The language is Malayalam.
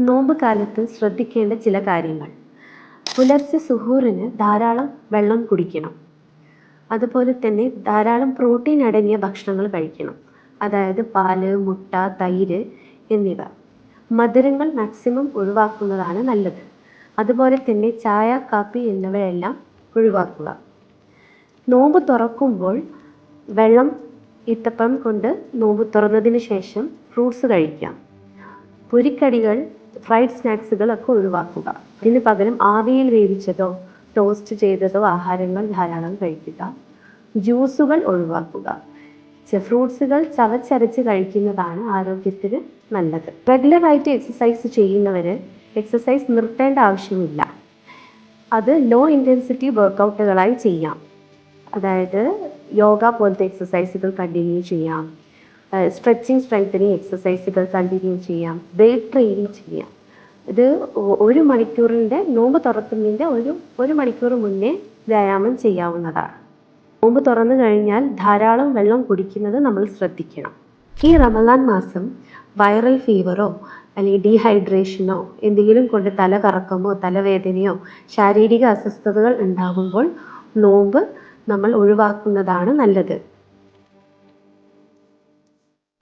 നോമ്പ് കാലത്ത് ശ്രദ്ധിക്കേണ്ട ചില കാര്യങ്ങൾ. പുലർച്ചെ സുഹൂറിന് ധാരാളം വെള്ളം കുടിക്കണം. അതുപോലെ തന്നെ ധാരാളം പ്രോട്ടീൻ അടങ്ങിയ ഭക്ഷണങ്ങൾ കഴിക്കണം. അതായത് പാൽ മുട്ട തൈര് എന്നിവ. മധുരങ്ങൾ മാക്സിമം ഒഴിവാക്കുന്നതാണ് നല്ലത്. അതുപോലെ തന്നെ ചായ കാപ്പി എന്നിവയെല്ലാം ഒഴിവാക്കുക. നോമ്പ് തുറക്കുമ്പോൾ വെള്ളം ഇത്തപ്പം കൊണ്ട് നോമ്പ് തുറന്നതിന് ശേഷം ഫ്രൂട്ട്സ് കഴിക്കാം. പൊരിക്കടികൾ ഫ്രൈഡ് സ്നാക്സുകൾ ഒക്കെ ഒഴിവാക്കുക. ഇതിന് പകരം ആവിയിൽ വേവിച്ചതോ ടോസ്റ്റ് ചെയ്തതോ ആഹാരങ്ങൾ ധാരാളം കഴിക്കുക. ജ്യൂസുകൾ ഒഴിവാക്കുക. ഫ്രൂട്ട്സുകൾ ചവച്ചരച്ച് കഴിക്കുന്നതാണ് ആരോഗ്യത്തിന് നല്ലത്. റെഗുലറായിട്ട് എക്സസൈസ് ചെയ്യുന്നവർ എക്സസൈസ് നിർത്തേണ്ട ആവശ്യമില്ല. അത് ലോ ഇന്റൻസിറ്റി വർക്കൗട്ടുകളായി ചെയ്യാം. അതായത് യോഗ പോലത്തെ എക്സസൈസുകൾ കണ്ടിന്യൂ ചെയ്യാം. സ്ട്രെച്ചിങ് സ്ട്രെങ്തനിങ് എക്സസൈസുകൾ കണ്ടിന്യൂ ചെയ്യാം. വെയ്റ്റ് ട്രെയിനിങ് ചെയ്യാം. ഇത് ഒരു മണിക്കൂറിന്റെ നോമ്പ് തുറക്കുന്നതിന്റെ ഒരു ഒരു മണിക്കൂർ മുന്നേ വ്യായാമം ചെയ്യാവുന്നതാണ്. നോമ്പ് തുറന്നു കഴിഞ്ഞാൽ ധാരാളം വെള്ളം കുടിക്കുന്നത് നമ്മൾ ശ്രദ്ധിക്കണം. ഈ റമദാൻ മാസം വൈറൽ ഫീവറോ അല്ലെങ്കിൽ ഡീഹൈഡ്രേഷനോ എന്തെങ്കിലും കൊണ്ട് തല കറക്കമോ തലവേദനയോ ശാരീരിക അസ്വസ്ഥതകൾ ഉണ്ടാകുമ്പോൾ നോമ്പ് നമ്മൾ ഒഴിവാക്കുന്നതാണ് നല്ലത്.